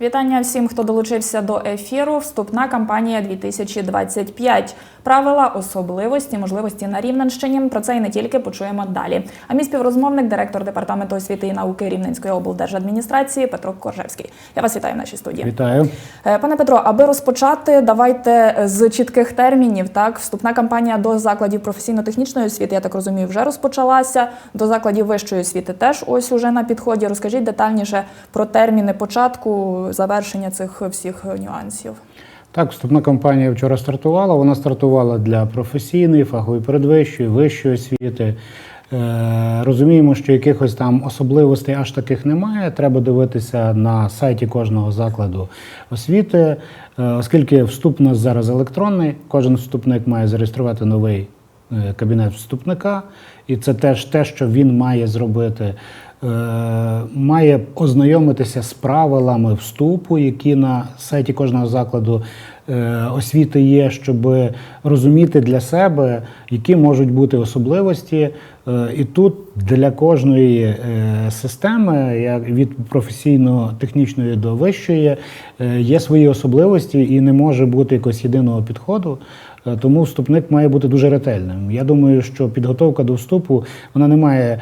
Вітання всім, хто долучився до ефіру. Вступна кампанія 2025. Правила, особливості, можливості на Рівненщині. Про це і не тільки почуємо далі. А мій співрозмовник, директор департаменту освіти і науки Рівненської облдержадміністрації Петро Коржевський. Я вас вітаю в нашій студії. Вітаю. Е, Пане Петро, аби розпочати, давайте з чітких термінів. Так, вступна кампанія до закладів професійно-технічної освіти, я так розумію, вже розпочалася. До закладів вищої освіти теж ось уже на підході. Розкажіть детальніше про терміни початку, завершення цих всіх нюансів. Так, вступна кампанія вчора стартувала. Вона стартувала для професійної, фахової передвищої, вищої освіти. Е, розуміємо, що якихось там особливостей аж таких немає. Треба дивитися на сайті кожного закладу освіти, Е, оскільки вступ у нас зараз електронний, кожен вступник має зареєструвати новий е, кабінет вступника, і це теж те, що він має зробити. Е, Має ознайомитися з правилами вступу, які на сайті кожного закладу е, освіти є, щоб розуміти для себе, які можуть бути особливості. Е, І тут для кожної системи, як від професійно-технічної до вищої, є свої особливості і не може бути якогось єдиного підходу. Тому вступник має бути дуже ретельним. Я думаю, що підготовка до вступу вона не має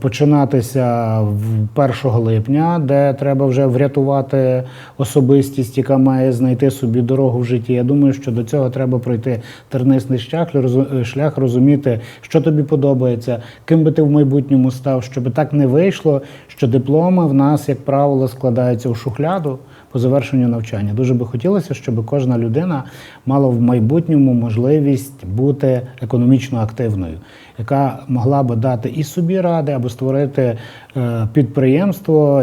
починатися в 1 липня, де треба вже врятувати особистість, яка має знайти собі дорогу в житті. Я думаю, що до цього треба пройти тернисний шлях, роз- шлях розуміти, що тобі подобається, ким би ти в майбутньому став, щоб так не вийшло, що дипломи в нас, як правило, складаються у шухляду по завершенню навчання. Дуже би хотілося, щоб кожна людина мала в майбутньому можливість бути економічно активною, яка могла би дати і собі ради, або створити е, підприємство,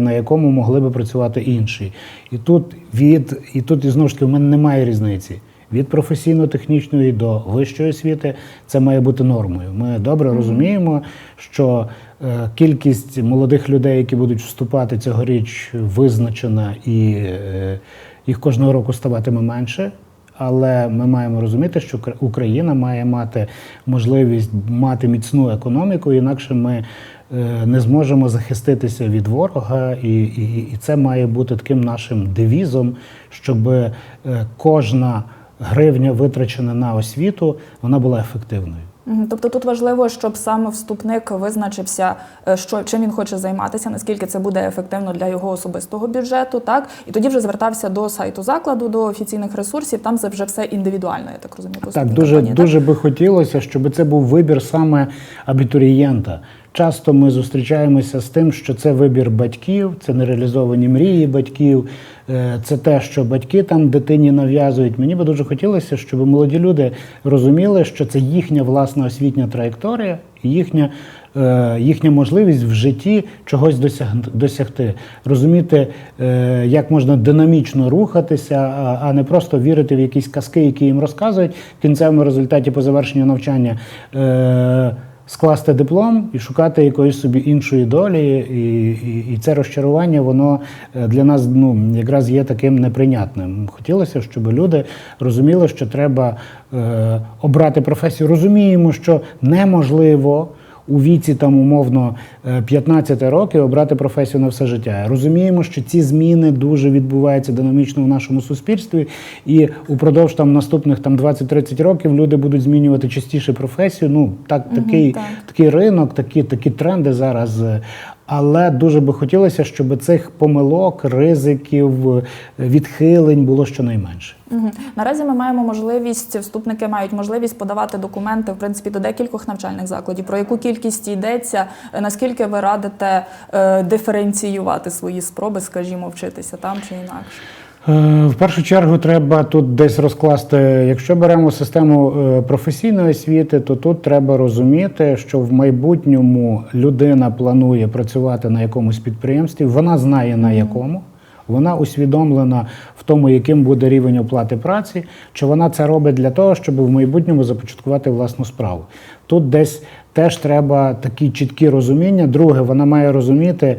на якому могли би працювати інші. І тут від і тут і знову ж таки в мене немає різниці. Від професійно-технічної до вищої освіти це має бути нормою. Ми добре розуміємо, що е, кількість молодих людей, які будуть вступати цьогоріч, визначена, і е, їх кожного року ставатиме менше. Але ми маємо розуміти, що Кра- Україна має мати можливість мати міцну економіку, інакше ми е, не зможемо захиститися від ворога, і, і, і це має бути таким нашим девізом, щоб кожна гривня, витрачена на освіту, вона була ефективною. Тобто тут важливо, щоб саме вступник визначився, е, що чим він хоче займатися, наскільки це буде ефективно для його особистого бюджету, так і тоді вже звертався до сайту закладу, до офіційних ресурсів. Там це вже все індивідуально. Я так розумію. Так, дуже, кампанії, дуже би хотілося, щоб це був вибір саме абітурієнта. Часто ми зустрічаємося з тим, що це вибір батьків, це нереалізовані мрії батьків, е, це те, що батьки там дитині нав'язують. Мені би дуже хотілося, щоб молоді люди розуміли, що це їхня власна освітня траєкторія, їхня, е, їхня можливість в житті чогось досягти, розуміти, е, як можна динамічно рухатися, а- а не просто вірити в якісь казки, які їм розказують в кінцевому результаті по завершенню навчання. Скласти диплом і шукати якоїсь собі іншої долі, і, і, і це розчарування, воно е, для нас ну, якраз є таким неприйнятним. Хотілося, щоб люди розуміли, що треба е, обрати професію. Розуміємо, що неможливо у віці там умовно е, 15 років обрати професію на все життя. Розуміємо, що ці зміни дуже відбуваються динамічно в нашому суспільстві, і упродовж там наступних там 20-30 років люди будуть змінювати частіше професію. Ну так такий, так. такий ринок, такі, такі тренди зараз. Але дуже би хотілося, щоб цих помилок, ризиків, відхилень було щонайменше. Угу. Наразі ми маємо можливість, вступники мають можливість подавати документи в принципі до декількох навчальних закладів. Про яку кількість йдеться? Е, Наскільки ви радите е, диференціювати свої спроби, скажімо, вчитися там чи інакше? Е, В першу чергу треба тут десь розкласти. Якщо беремо систему е, професійної освіти, то тут треба розуміти, що в майбутньому людина планує працювати на якомусь підприємстві, вона знає на якому. Вона усвідомлена в тому, яким буде рівень оплати праці, чи вона це робить для того, щоб в майбутньому започаткувати власну справу. Тут десь теж треба такі чіткі розуміння. Друге, вона має розуміти,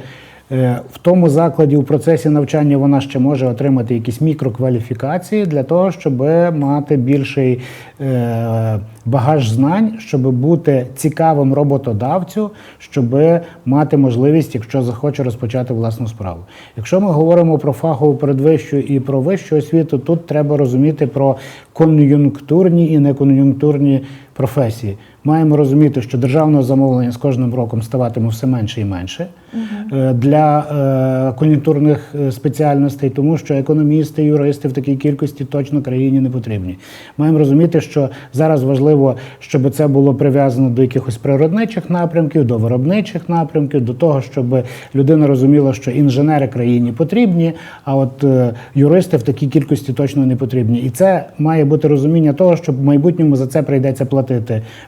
В тому закладі у процесі навчання вона ще може отримати якісь мікрокваліфікації для того, щоб мати більший е, багаж знань, щоб бути цікавим роботодавцю, щоб мати можливість, якщо захоче розпочати власну справу. Якщо ми говоримо про фахову передвищу і про вищу освіту, тут треба розуміти про кон'юнктурні і некон'юнктурні професії. Маємо розуміти, що державного замовлення з кожним роком ставатиме все менше і менше е, для е, кон'юнктурних е, спеціальностей, тому що економісти, юристи в такій кількості точно країні не потрібні. Маємо розуміти, що зараз важливо, щоб це було прив'язано до якихось природничих напрямків, до виробничих напрямків, до того, щоб людина розуміла, що інженери країні потрібні, а от юристи в такій кількості точно не потрібні. І це має бути розуміння того, що в майбутньому за це прийдеться платити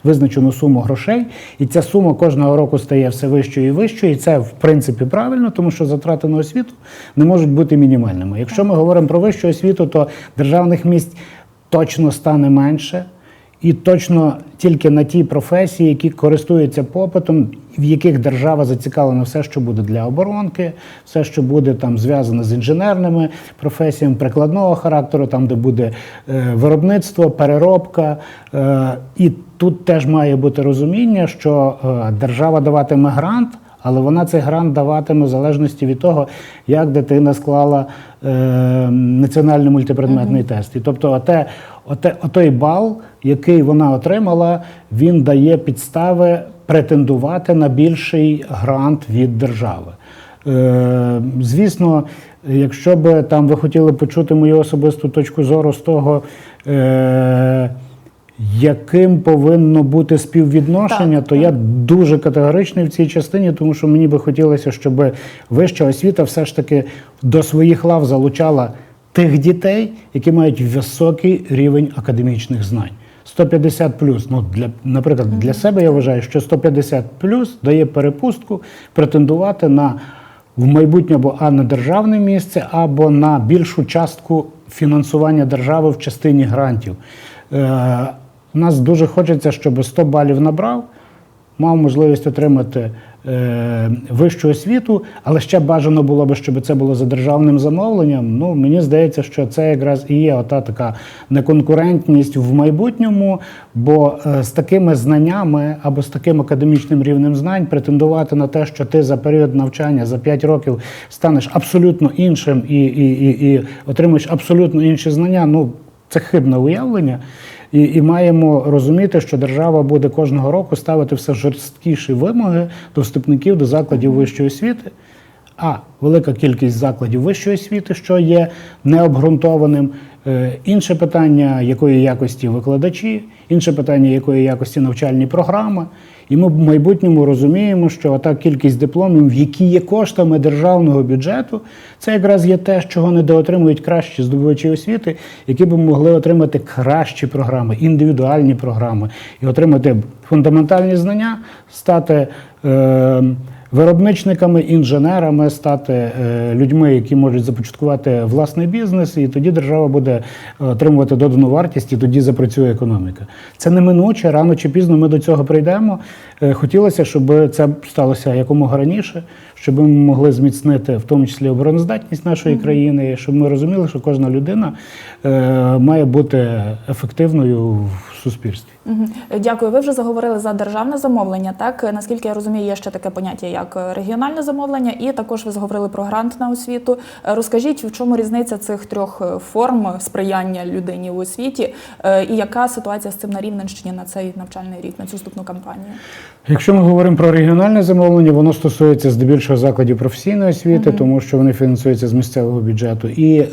визначену суму грошей, і ця сума кожного року стає все вищою і вищою. І це в принципі правильно, тому що затрати на освіту не можуть бути мінімальними. Якщо ми говоримо про вищу освіту, то державних місць точно стане менше. І точно тільки на ті професії, які користуються попитом, в яких держава зацікавлена все, що буде для оборонки, все, що буде там зв'язане з інженерними професіями, прикладного характеру, там, де буде е, виробництво, переробка. Е, і тут теж має бути розуміння, що е, держава даватиме грант. Але вона цей грант даватиме в залежності від того, як дитина склала е, національний мультипредметний тест. І тобто, оте, оте, отой бал, який вона отримала, він дає підстави претендувати на більший грант від держави. Е, звісно, якщо б там ви хотіли почути мою особисту точку зору з того. Е, яким повинно бути співвідношення, Так, то я дуже категоричний в цій частині, тому що мені би хотілося, щоб вища освіта все ж таки до своїх лав залучала тих дітей, які мають високий рівень академічних знань. 150 плюс, ну для наприклад, для себе я вважаю, що 150 плюс дає перепустку претендувати на в майбутньому або а на державне місце, або на більшу частку фінансування держави в частині грантів. У нас дуже хочеться, щоб 100 балів набрав, мав можливість отримати е, вищу освіту, але ще бажано було б, щоб це було за державним замовленням. Ну, мені здається, що це якраз і є ота така неконкурентність в майбутньому, бо е, з такими знаннями або з таким академічним рівнем знань претендувати на те, що ти за період навчання за 5 років станеш абсолютно іншим і, і, і, і отримаєш абсолютно інші знання. Ну, це хибне уявлення. І, і маємо розуміти, що держава буде кожного року ставити все жорсткіші вимоги до вступників до закладів вищої освіти. А велика кількість закладів вищої освіти, що є необґрунтованим. Е, Інше питання, якої якості викладачі, інше питання, якої якості навчальні програми. І ми в майбутньому розуміємо, що та кількість дипломів, які є коштами державного бюджету, це якраз є те, чого недоотримують кращі здобувачі освіти, які б могли отримати кращі програми, індивідуальні програми і отримати фундаментальні знання, стати. Е, Виробничниками, інженерами стати е, людьми, які можуть започаткувати власний бізнес, і тоді держава буде е, отримувати додану вартість, і тоді запрацює економіка. Це неминуче, рано чи пізно ми до цього прийдемо. Е, Хотілося, щоб це сталося якомога раніше, щоб ми могли зміцнити в тому числі обороноздатність нашої країни, щоб ми розуміли, що кожна людина має бути ефективною в суспільстві. Дякую. Ви вже заговорили за державне замовлення. Так наскільки я розумію, є ще таке поняття як регіональне замовлення, і також ви заговорили про грант на освіту. Розкажіть, в чому різниця цих трьох е, форм сприяння людині у освіті, е, і яка ситуація з цим на Рівненщині на цей навчальний рік, на цю вступну кампанію? Якщо ми говоримо про регіональне замовлення, воно стосується здебільшого закладів професійної освіти, тому що вони фінансуються з місцевого бюджету, і, е,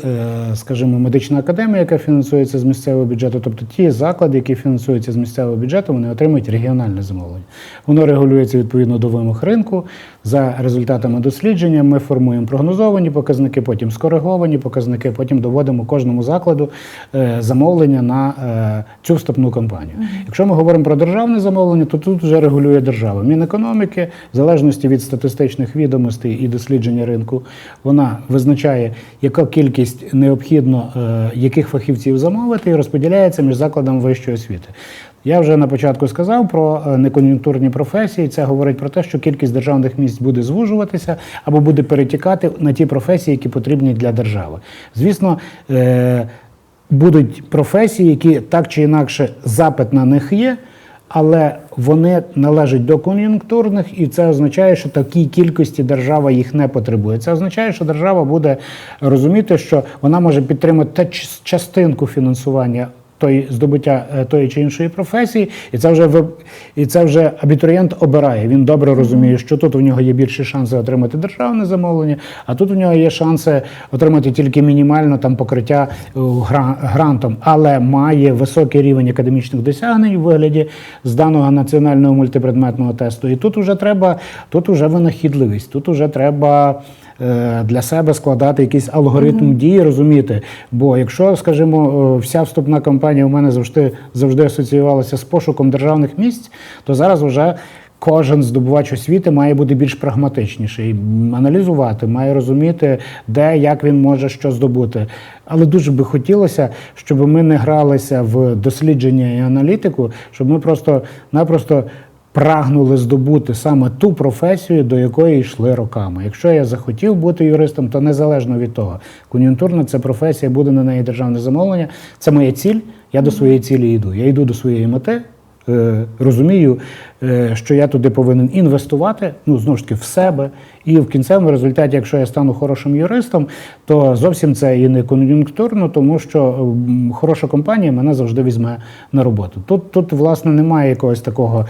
скажімо, медична академія, яка фінансується з місцевого бюджету, тобто ті заклади, які фінансуються з місцевого бюджету, вони отримують регіональне замовлення. Воно регулюється відповідно до вимог ринку. За результатами дослідження ми формуємо прогнозовані показники, потім скориговані показники, потім доводимо кожному закладу е, замовлення на е, цю вступну кампанію. Якщо ми говоримо про державне замовлення, то тут вже регулює держава. Мінекономіки, в залежності від статистичних відомостей і дослідження ринку, вона визначає, яка кількість необхідно е, яких фахівців замовити, і розподіляється між закладами вищої освіти. Я вже на початку сказав про е, некон'юнктурні професії. Це говорить про те, що кількість державних місць буде звужуватися або буде перетікати на ті професії, які потрібні для держави. Звісно, е, будуть професії, які так чи інакше запит на них є. Але вони належать до кон'юнктурних, і це означає, що такій кількості держава їх не потребує. Це означає, що держава буде розуміти, що вона може підтримати частинку фінансування тої здобуття е, тої чи іншої професії, і це вже і це вже абітурієнт обирає. Він добре розуміє, що тут у нього є більші шанси отримати державне замовлення, а тут у нього є шанси отримати тільки мінімально там покриття е, грантом, але має високий рівень академічних досягнень у вигляді зданого національного мультипредметного тесту. І тут уже треба, тут уже винахідливість, тут уже треба. Е, Для себе складати якийсь алгоритм дії, розуміти. Бо якщо, скажімо, е, вся вступна кампанія у мене завжди завжди асоціювалася з пошуком державних місць, то зараз вже кожен здобувач освіти має бути більш прагматичніший, аналізувати, має розуміти, де як він може що здобути. Але дуже би хотілося, щоб ми не гралися в дослідження і аналітику, щоб ми просто-напросто прагнули здобути саме ту професію, до якої йшли роками. Якщо я захотів бути юристом, то незалежно від того, кон'юнктурна це професія, буде на неї державне замовлення. Це моя ціль. Я до своєї цілі йду. Я йду до своєї мети. Е, Розумію, е, що я туди повинен інвестувати, ну знову ж таки в себе, і в кінцевому результаті, якщо я стану хорошим юристом, то зовсім це і не кон'юнктурно, тому що хороша компанія мене завжди візьме на роботу. Тут, тут власне, немає якогось такого,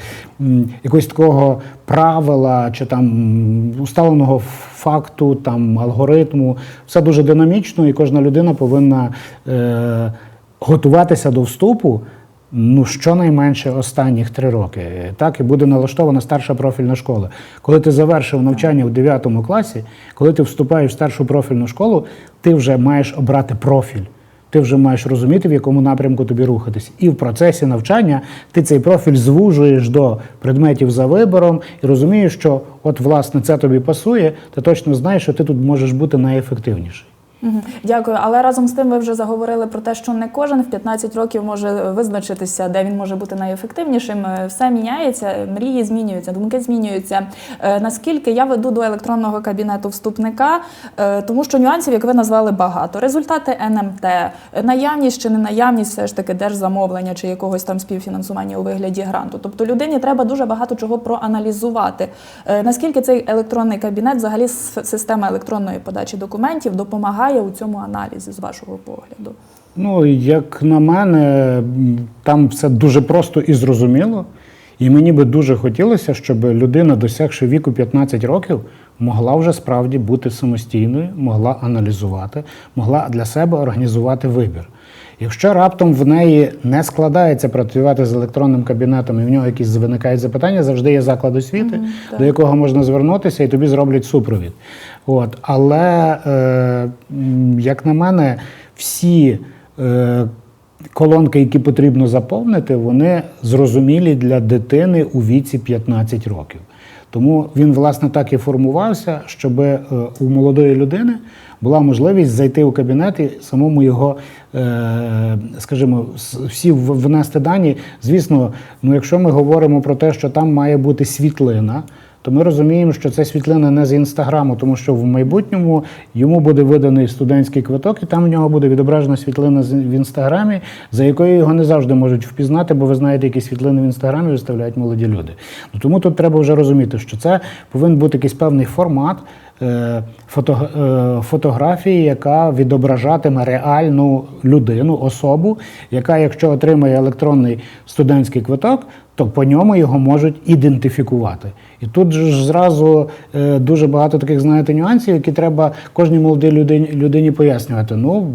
якогось такого правила чи там м, усталеного факту, там алгоритму. Все дуже динамічно, і кожна людина повинна е, готуватися до вступу. Ну, щонайменше останніх три роки. Так і буде налаштована старша профільна школа. Коли ти завершив навчання в 9 класі, коли ти вступаєш в старшу профільну школу, ти вже маєш обрати профіль. Ти вже маєш розуміти, в якому напрямку тобі рухатись. І в процесі навчання ти цей профіль звужуєш до предметів за вибором і розумієш, що от власне це тобі пасує, ти точно знаєш, що ти тут можеш бути найефективніший. Дякую. Але разом з тим ви вже заговорили про те, що не кожен в 15 років може визначитися, де він може бути найефективнішим. Е, Все міняється, мрії змінюються, думки змінюються. Е, Наскільки я веду до електронного кабінету вступника, е, тому що нюансів, як ви назвали, багато. Результати НМТ, е, наявність чи не наявність все ж таки держзамовлення чи якогось там співфінансування у вигляді гранту. Тобто людині треба дуже багато чого проаналізувати. Е, Наскільки цей електронний кабінет, взагалі система електронної подачі документів, допомагає у цьому аналізі з вашого погляду? Ну, як на мене, там все дуже просто і зрозуміло. І мені би дуже хотілося, щоб людина, досягши віку 15 років, могла вже справді бути самостійною, могла аналізувати, могла для себе організувати вибір. Якщо раптом в неї не складається працювати з електронним кабінетом і в нього якісь виникають запитання, завжди є заклад освіти, так. до якого можна звернутися, і тобі зроблять супровід. От. Але, е, як на мене, всі е, колонки, які потрібно заповнити, вони зрозумілі для дитини у віці 15 років. Тому він, власне, так і формувався, щоб е, у молодої людини була можливість зайти у кабінет і самому його, скажімо, всі внести дані. Звісно, ну якщо ми говоримо про те, що там має бути світлина, то ми розуміємо, що це світлина не з інстаграму, тому що в майбутньому йому буде виданий студентський квиток, і там в нього буде відображена світлина в інстаграмі, за якою його не завжди можуть впізнати, бо ви знаєте, які світлини в інстаграмі виставляють молоді люди. Ну тому тут треба вже розуміти, що це повинен бути якийсь певний формат. Е, е, фотографії, яка відображатиме реальну людину, особу, яка, якщо отримає електронний студентський квиток, то по ньому його можуть ідентифікувати. І тут ж зразу е, дуже багато таких, знаєте, нюансів, які треба кожній молодій людині, людині пояснювати. Ну,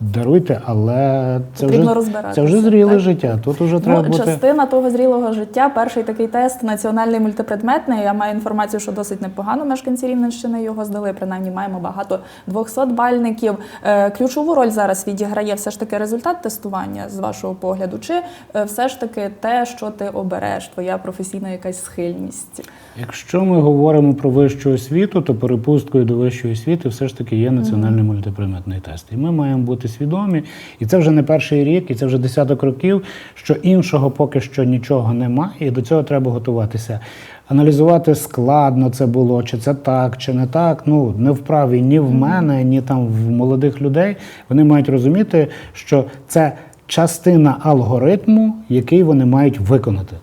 даруйте, але це Потрібно вже, це вже зріле так? життя. Тут вже треба ну, бути. частина того зрілого життя. Перший такий тест національний мультипредметний. Я маю інформацію, що досить непогано мешканці Рівненщини його здали. Принаймні маємо багато 200 бальників. Е, Ключову роль зараз відіграє все ж таки результат тестування з вашого погляду, чи е, все ж таки те, що ти обереш, твоя професійна якась схильність. Якщо ми говоримо про вищу освіту, то перепусткою до вищої освіти все ж таки є національний мультипредметний тест. І ми маємо бути свідомі. І це вже не перший рік, і це вже десяток років, що іншого поки що нічого немає, і до цього треба готуватися. Аналізувати складно це було, чи це так, чи не так. Ну не вправі ні в мене, ні там в молодих людей. Вони мають розуміти, що це частина алгоритму, який вони мають виконати.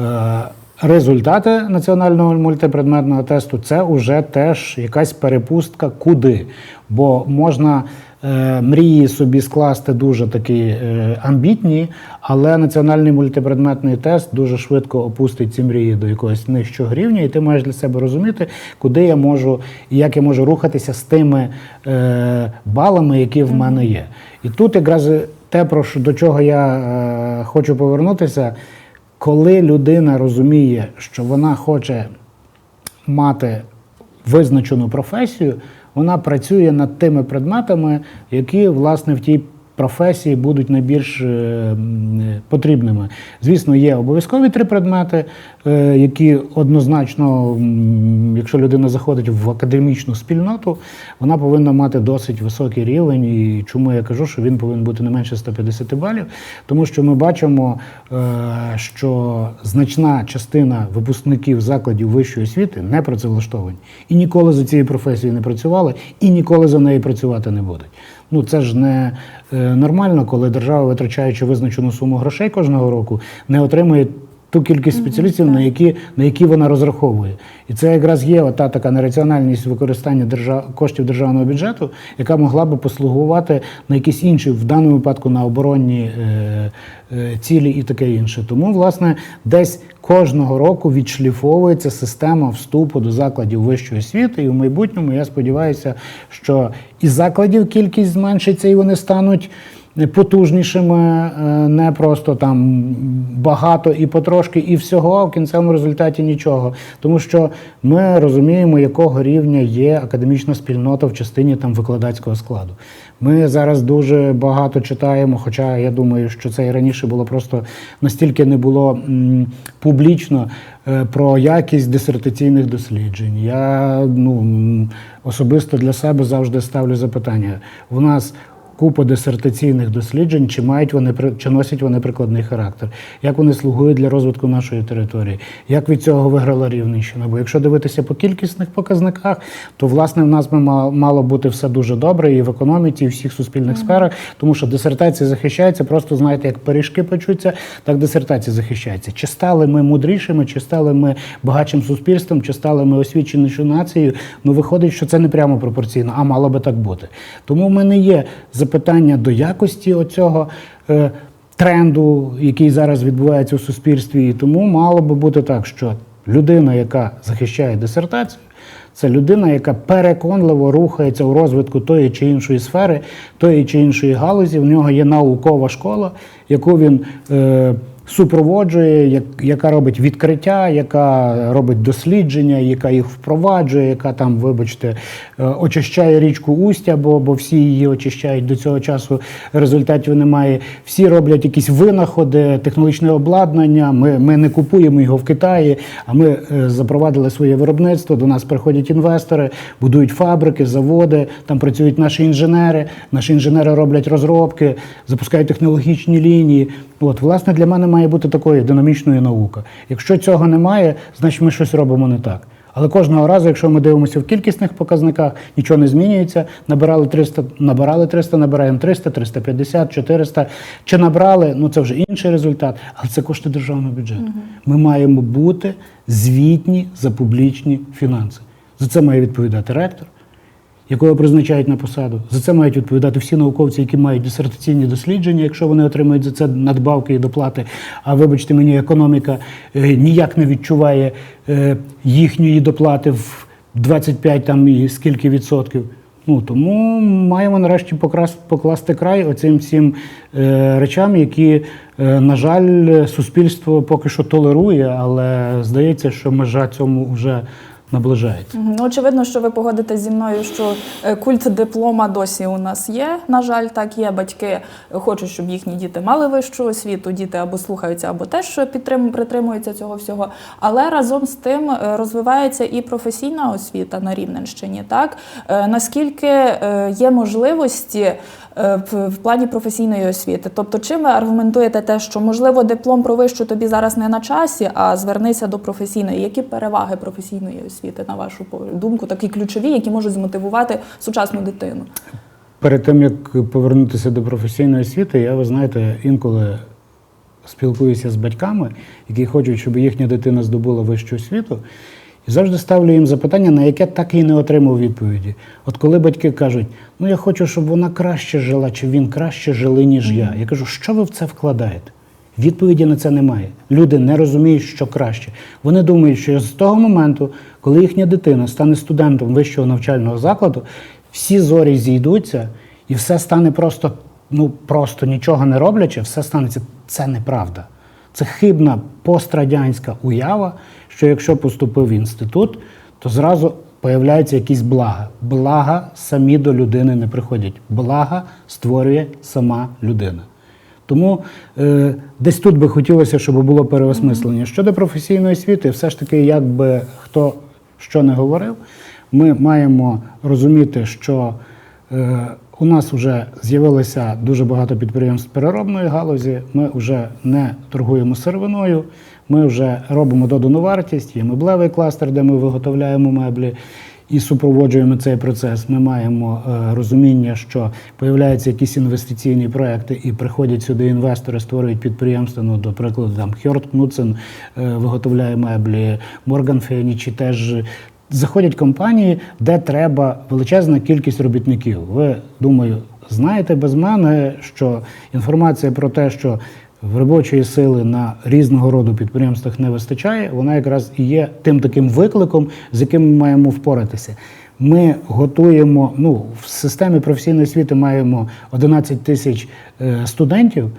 Е, Результати національного мультипредметного тесту це вже теж якась перепустка куди. Бо можна мрії собі скласти дуже такі е, амбітні, але національний мультипредметний тест дуже швидко опустить ці мрії до якогось нижчого рівня, і ти маєш для себе розуміти, куди я можу і як я можу рухатися з тими е, балами, які в мене є. І тут якраз те, про до чого я е, хочу повернутися. Коли людина розуміє, що вона хоче мати визначену професію, вона працює над тими предметами, які власне в тій професії будуть найбільш е, потрібними. Звісно, є обов'язкові три предмети, е, які однозначно, якщо людина заходить в академічну спільноту, вона повинна мати досить високий рівень. І чому я кажу, що він повинен бути не менше 150 балів, тому що ми бачимо, е, що значна частина випускників закладів вищої освіти не працевлаштовані і ніколи за цією професією не працювали, і ніколи за нею працювати не будуть. Ну це ж не е, нормально, коли держава, витрачаючи визначену суму грошей кожного року, не отримує ту кількість спеціалістів, на які, на які вона розраховує. І це якраз є ота така нераціональність використання держав... коштів державного бюджету, яка могла би послугувати на якісь інші, в даному випадку на оборонні е, е, цілі і таке інше. Тому, власне, десь кожного року відшліфовується система вступу до закладів вищої освіти, і в майбутньому я сподіваюся, що і закладів кількість зменшиться, і вони стануть потужнішими, е, не просто там багато і потрошки, і всього, а в кінцевому результаті нічого. Тому що ми розуміємо, якого рівня є академічна спільнота в частині там викладацького складу. Ми зараз дуже багато читаємо, хоча я думаю, що це і раніше було просто настільки не було публічно е, про якість дисертаційних досліджень. Я ну, особисто для себе завжди ставлю запитання. У нас купа дисертаційних досліджень, чи мають вони чи носять вони прикладний характер, як вони слугують для розвитку нашої території, як від цього виграла Рівненщина. Бо якщо дивитися по кількісних показниках, то власне в нас би ма- мало бути все дуже добре і в економіці, і в всіх суспільних сферах, тому що дисертація захищається, просто знаєте, як пиріжки печуться, так дисертація захищається. Чи стали ми мудрішими, чи стали ми багатшим суспільством, чи стали ми освіченішою нацією? Ну виходить, що це не прямо пропорційно, а мало би так бути. Тому в мене є запитання до якості оцього. Е, Тренду, який зараз відбувається у суспільстві, і тому мало би бути так, що людина, яка захищає дисертацію, це людина, яка переконливо рухається у розвитку тої чи іншої сфери, тої чи іншої галузі. В нього є наукова школа, яку він е, супроводжує, яка робить відкриття, яка робить дослідження, яка їх впроваджує, яка там, вибачте, е, очищає річку Устя, бо, бо всі її очищають до цього часу. Результатів немає. Всі роблять якісь винаходи, технологічне обладнання. Ми, ми не купуємо його в Китаї, а ми е, запровадили своє виробництво. До нас приходять інвестори, будують фабрики, заводи. Там працюють наші інженери. Наші інженери роблять розробки, запускають технологічні лінії. От, власне, для мене має бути такою динамічною наука. Якщо цього немає, значить ми щось робимо не так. Але кожного разу, якщо ми дивимося в кількісних показниках, нічого не змінюється. Набирали 300, набирали 300, набираємо 300, 350, 400. Чи набрали, ну це вже інший результат, але це кошти державного бюджету. Ми маємо бути звітні за публічні фінанси. За це має відповідати ректор якого призначають на посаду. За це мають відповідати всі науковці, які мають дисертаційні дослідження, якщо вони отримують за це надбавки і доплати. А вибачте, мені економіка е, ніяк не відчуває е, їхньої доплати в 25 там і скільки відсотків. Ну тому маємо нарешті покрас- покласти край оцим всім е, речам, які, е, на жаль, суспільство поки що толерує, але здається, що межа цьому вже наближається. Ну, очевидно, що ви погодитесь зі мною, що е, культ диплома досі у нас є. На жаль, так є. Батьки хочуть, щоб їхні діти мали вищу освіту. Діти або слухаються, або теж підтрим, притримуються цього всього. Але разом з тим е, розвивається і професійна освіта на Рівненщині. Так Е, наскільки е, є можливості е, в, в плані професійної освіти. Тобто, чим ви аргументуєте те, що можливо диплом про вищу тобі зараз не на часі, а звернися до професійної? Які переваги професійної освіти, на вашу думку, такі ключові, які можуть змотивувати сучасну дитину? Перед тим як повернутися до професійної освіти, я ви знаєте, інколи спілкуюся з батьками, які хочуть, щоб їхня дитина здобула вищу освіту, завжди ставлю їм запитання, на яке так і не отримав відповіді. От коли батьки кажуть, ну я хочу, щоб вона краще жила, чи він краще жили, ніж я. Я кажу, що ви в це вкладаєте? Відповіді на це немає. Люди не розуміють, що краще. Вони думають, що з того моменту, коли їхня дитина стане студентом вищого навчального закладу, всі зорі зійдуться і все стане просто, ну просто нічого не роблячи, все станеться. Це неправда. Це хибна пострадянська уява, що якщо поступив в інститут, то зразу появляються якісь блага. Блага самі до людини не приходять. Блага створює сама людина. Тому е, десь тут би хотілося, щоб було переосмислення. Щодо професійної освіти, все ж таки, як би хто що не говорив, ми маємо розуміти, що у нас вже з'явилося дуже багато підприємств переробної галузі. Ми вже не торгуємо сировиною, ми вже робимо додану вартість, є меблевий кластер, де ми виготовляємо меблі і супроводжуємо цей процес. Ми маємо е, розуміння, що появляються якісь інвестиційні проекти, і приходять сюди інвестори, створюють підприємства. Ну, до прикладу, там Хьорт Кнутсен е, виготовляє меблі, Морган Фенічі теж. Заходять компанії, де треба величезна кількість робітників. Ви думаю, знаєте без мене, що інформація про те, що в робочої сили на різного роду підприємствах не вистачає, вона якраз і є тим таким викликом, з яким ми маємо впоратися. Ми готуємо, ну, в системі професійної освіти маємо 11 тисяч е, студентів,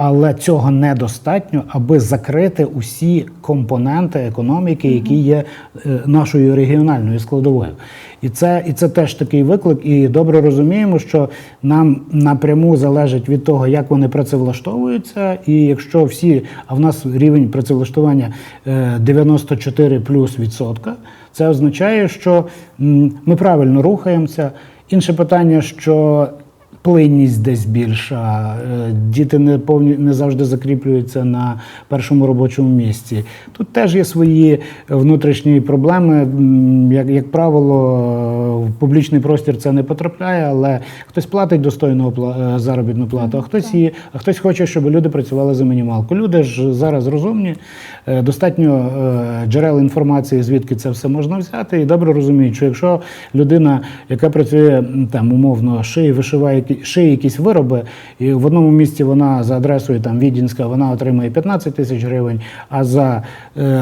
але цього недостатньо, аби закрити усі компоненти економіки, які є е, нашою регіональною складовою. І це, і це теж такий виклик. І добре розуміємо, що нам напряму залежить від того, як вони працевлаштовуються. І якщо всі, а в нас рівень працевлаштування е, 94 плюс відсотка, це означає, що ми правильно рухаємося. Інше питання, що плинність десь більша, е, діти не повні не завжди закріплюються на першому робочому місці. Тут теж є свої внутрішні проблеми. Як, як правило, в публічний простір це не потрапляє, але хтось платить достойну е, заробітну плату, а хтось її, а хтось хоче, щоб люди працювали за мінімалку. Люди ж зараз розумні, е, достатньо е, джерел інформації, звідки це все можна взяти, і добре розуміють, що якщо людина, яка працює там умовно шиє, вишиває шиє якісь вироби, і в одному місці вона за адресою там Відінська вона отримує 15 тисяч гривень, а за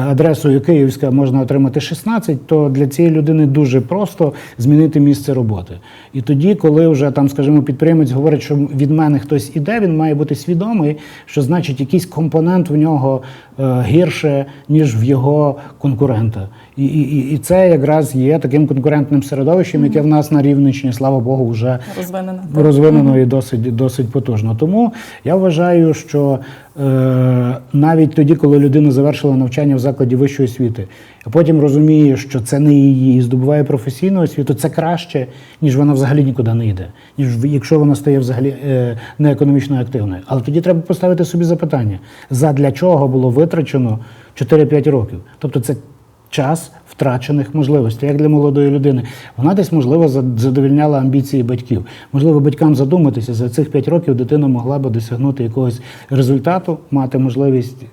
адресою Київська можна отримати 16, то для цієї людини дуже просто змінити місце роботи. І тоді, коли вже там, скажімо, підприємець говорить, що від мене хтось іде, він має бути свідомий, що значить якийсь компонент в нього е, гірше, ніж в його конкурента. І, і, і- це якраз є таким конкурентним середовищем, яке в нас на Рівненщині, слава Богу, вже Розвинена. розвинено і досить, досить потужно. Тому я вважаю, що е, навіть тоді, коли людина завершила навчання в закладі вищої освіти, а потім розуміє, що це не її і здобуває професійну освіту, це краще, ніж вона взагалі нікуди не йде, ніж якщо вона стає взагалі е, не економічно активною. Але тоді треба поставити собі запитання: задля чого було витрачено 4-5 років? Тобто це час втрачених можливостей, як для молодої людини. Вона десь, можливо, задовільняла амбіції батьків. Можливо, батькам задуматися, за цих 5 років дитина могла би досягнути якогось результату, мати можливість.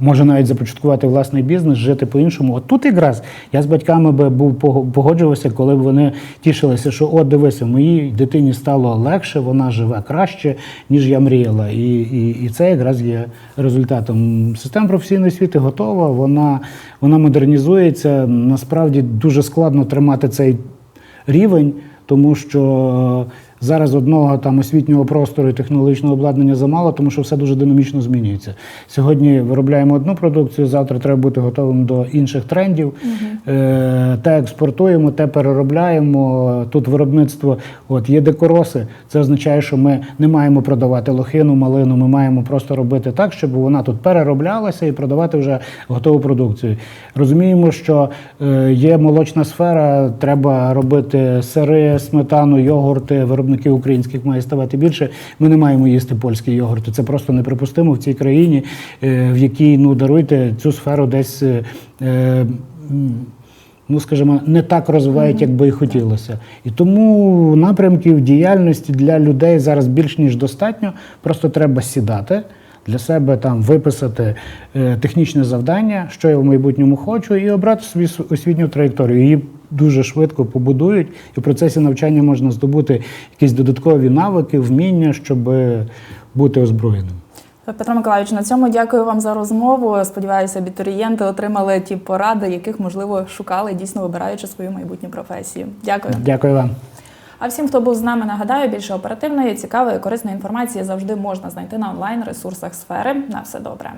Може навіть започаткувати власний бізнес, жити по-іншому. От тут якраз я з батьками би був погоджувався, коли б вони тішилися, що от дивися, моїй дитині стало легше, вона живе краще, ніж я мріяла. І, і, і це якраз є результатом. Система професійної освіти готова, вона, вона модернізується. Насправді дуже складно тримати цей рівень, тому що зараз одного там освітнього простору і технологічного обладнання замало, тому що все дуже динамічно змінюється. Сьогодні виробляємо одну продукцію, завтра треба бути готовим до інших трендів. Е, Те експортуємо, те переробляємо. Тут виробництво от є декороси. Це означає, що ми не маємо продавати лохину, малину. Ми маємо просто робити так, щоб вона тут перероблялася і продавати вже готову продукцію. Розуміємо, що е, є молочна сфера, треба робити сири, сметану, йогурти, виробництво виробників українських має ставати більше. Ми не маємо їсти польський йогурт. Це просто неприпустимо в цій країні, е, в якій ну даруйте цю сферу десь. е, е, Ну, скажімо, не так розвивають, як би і хотілося. І тому напрямків діяльності для людей зараз більш ніж достатньо. Просто треба сідати для себе там виписати е, технічне завдання, що я в майбутньому хочу, і обрати собі освітню траєкторію. Її дуже швидко побудують, і в процесі навчання можна здобути якісь додаткові навики, вміння, щоб бути озброєним. Петро Миколаївич, на цьому дякую вам за розмову. Сподіваюся, абітурієнти отримали ті поради, яких можливо шукали дійсно вибираючи свою майбутню професію. Дякую. Дякую вам. А всім, хто був з нами, нагадаю, більше оперативної, цікавої, корисної інформації завжди можна знайти на онлайн ресурсах сфери. На все добре.